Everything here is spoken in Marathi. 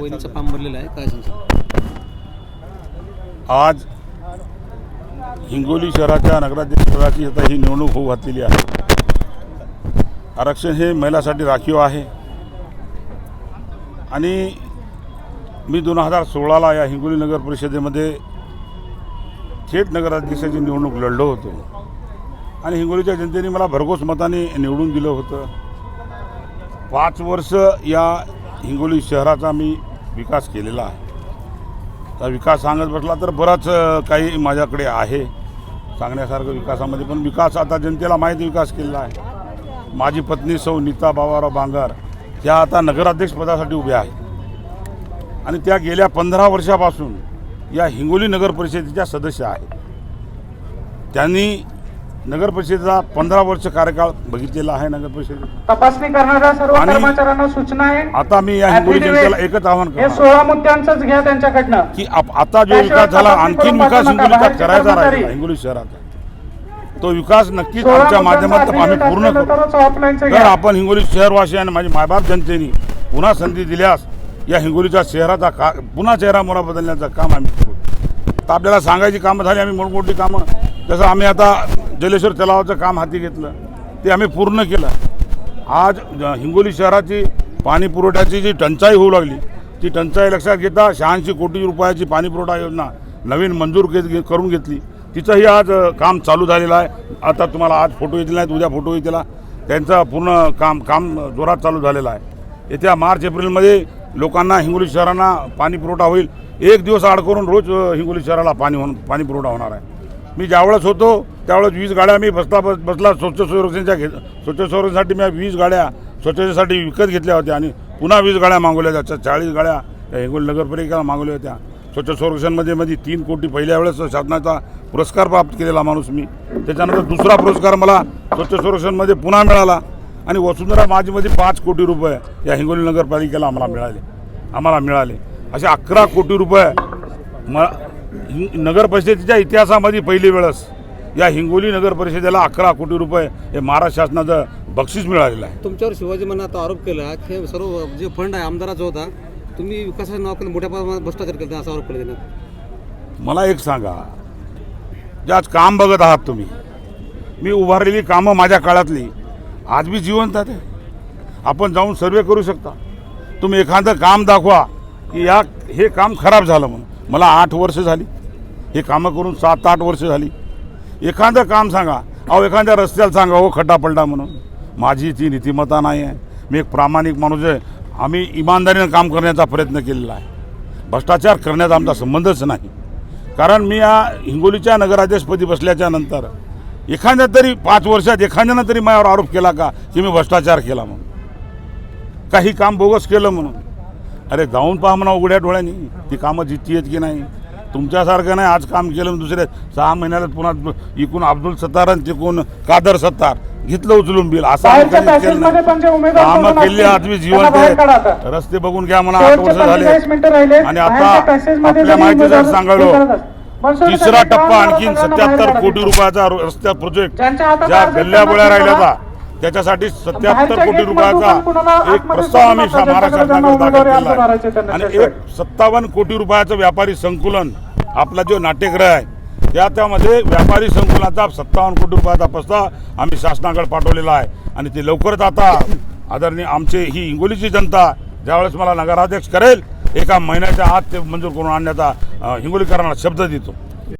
फॉर्म भरलेला आहे. काय आज हिंगोली शहराच्या नगराध्यक्षपदाची आता ही निवडणूक होऊ घातलेली आहे. आरक्षण हे महिलासाठी राखीव आहे. आणि मी दोन हजार सोळाला या हिंगोली नगर परिषदेमध्ये थेट नगराध्यक्षाची निवडणूक लढलो होतो. आणि हिंगोलीच्या जनतेने मला भरघोस मताने निवडून दिलं होतं. पाच वर्ष या हिंगोली शहराचा मी विकास केलेला आहे. तर विकास सांगत बसला तर बराच काही माझ्याकडे आहे. सांगण्यासारखं विकासामध्ये पण विकास आता जनतेला माहिती विकास केलेला आहे. माझी पत्नी सौ नीता बाबाराव बांगर त्या आता नगराध्यक्षपदासाठी उभ्या आहेत. आणि त्या गेल्या पंधरा वर्षापासून या हिंगोली नगर परिषदेच्या सदस्य आहेत. त्यांनी नगर परिषदेचा पंधरा वर्ष कार्यकाळ बघितलेला आहे नगर परिषदेत तपासणी करणाऱ्या सर्व आणि- कर्मचाऱ्यांना सूचना आहे. आता मी या हिंगोली Affidavit जनतेला एकच आवाहन हे करतो सोळा मुद्द्यांचंच घ्या त्यांच्याकडनं. की आप- आता जो त्याशिवाय विकास झाला तपासणी आणखीन करून विकास पाठवू नका. हिंगोलीचा बाहेरचे करायचा कर्मचारी. राहिला हिंगोली शहराचा तो विकास नक्कीच सोळा आमच्या माध्यमातून आम्ही affidavit पूर्ण असलेलं करू. तरच ऑफलाईनचं तर घ्या. आपण हिंगोली शहरवासी आणि माझी मायबाप जनतेने पुन्हा संधी दिल्यास या हिंगोलीच्या शहराचा का पुन्हा चेहरा मोरा बदलण्याचं काम आम्ही करू. तर आपल्याला सांगायची कामं झाली आम्ही मोठमोठी कामं. जसं आम्ही आता जलेश्वर तलावाचं काम हाती घेतलं. ते आम्ही पूर्ण केलं. आज ज- हिंगोली शहराची पाणी पुरवठ्याची जी टंचाई होऊ लागली ती टंचाई लक्षात घेता शहाऐंशी कोटी रुपयाची पाणी पुरवठा योजना नवीन मंजूर घेत घे- करून घेतली. तिचंही आज काम चालू झालेलं आहे. आता तुम्हाला आज फोटो येतील नाहीत उद्या फोटो येतील. त्यांचं पूर्ण काम काम जोरात चालू झालेलं आहे. येत्या मार्च एप्रिलमध्ये लोकांना हिंगोली शहरांना पाणी पुरवठा होईल. एक दिवस आड करून रोज हिंगोली शहराला पाणी होऊन पाणी पुरवठा होणार आहे. मी ज्यावेळेस होतो त्यावेळेस वीस गाड्या मी बसला बस बसला स्वच्छ संरक्षणच्या घेत स्वच्छ संरक्षणासाठी मी वीस गाड्या स्वच्छतेसाठी विकत घेतल्या होत्या आणि पुन्हा वीस गाड्या मागवल्या होत्या. चाळीस गाड्या या हिंगोली नगरपालिकेला मागवल्या होत्या. स्वच्छ संरक्षणमध्ये मध्ये तीन कोटी पहिल्या वेळेस शासनाचा पुरस्कार प्राप्त केलेला माणूस मी. त्याच्यानंतर दुसरा पुरस्कार मला स्वच्छ संरक्षणमध्ये पुन्हा मिळाला आणि वसुंधरा माझीमध्ये पाच कोटी रुपये या हिंगोली नगरपालिकेला आम्हाला मिळाले. आम्हाला मिळाले. असे अकरा कोटी रुपये म हिं- नगर परिषदेच्या इतिहासामध्ये पहिली वेळेस या हिंगोली नगर परिषदेला अकरा कोटी रुपये हे महाराष्ट्र शासनाचं बक्षीस मिळालेलं आहे. तुमच्यावर शिवाजी महाराजांचा आरोप केला की सर्व जे फंड आहे आमदाराचा होता तुम्ही विकासाचं नाव केलं मोठ्या प्रमाणात भ्रष्टाचार केला असा आरोप केला मला एक सांगा जे आज काम बघत आहात तुम्ही मी उभारलेली कामं माझ्या काळातली आज बी जिवंत आहे आपण जाऊन सर्वे करू शकता. तुम्ही एखादं काम दाखवा की या हे काम खराब झालं म्हणून. मला आठ वर्ष झाली. हे कामं करून सात आठ वर्ष झाली. एखादं काम सांगा. अहो एखाद्या रस्त्याला सांगा हो खड्डा पलटा म्हणून. माझी ती नीतिमत्ता नाही आहे. मी एक प्रामाणिक माणूस आहे. आम्ही इमानदारीनं काम करण्याचा प्रयत्न केलेला आहे. भ्रष्टाचार करण्याचा आमचा संबंधच नाही. कारण मी या हिंगोलीच्या नगराध्यक्षपदी बसल्याच्या नंतर एखाद्या तरी पाच वर्षात एखाद्यानं तरी माझ्यावर आरोप केला का की मी भ्रष्टाचार केला म्हणून. काही काम बोगस केलं म्हणून. अरे जाऊन पहा म्हणा उघड्या डोळ्यांनी. ती कामं जितती आहेत की नाही. तुमच्यासारखं नाही आज काम केलं दुसरे सहा महिन्याला पुन्हा इकून अब्दुल सत्तार आणि तिकून कादर सत्तार. घेतलं उचलून बिल. असं कामं केली असतील, आज मी त्यांना जिवंत बाहेर काढा आहे. आता. रस्ते बघून घ्या म्हणा आठ वर्ष झाले. 45 मिनिटं राहिले. आणि आता आपल्या जरी माहितीसाठी उमेदवार सांगालो हे. तिसरा टप्पा आणखीन सत्याहत्तर कोटी. रुपयाचा रो- रस्ता प्रोजेक्ट ज्या गल्ल्या बोळ्या राहिल्या करा. होता त्याच्यासाठी सत्याहत्तर कोटी रुपयाचा एक प्रस्ताव आम्ही महाराष्ट्र शासनाकडे दाखल केला आणि. एक सत्तावन्न कोटी रुपयाचं व्यापारी संकुलन आपला जो नाट्यगृह आहे त्या त्यामध्ये व्यापारी संकुलाचा सत्तावन्न कोटी रुपयाचा प्रस्ताव आम्ही शासनाकडे पाठवलेला आहे. आणि ते लवकरच आता आदरणीय आमचे ही हिंगोलीची जनता ज्यावेळेस मला नगराध्यक्ष करेल एका महिन्याच्या आत ते मंजूर करून आणण्याचा हिंगोलीकरांना शब्द देतो.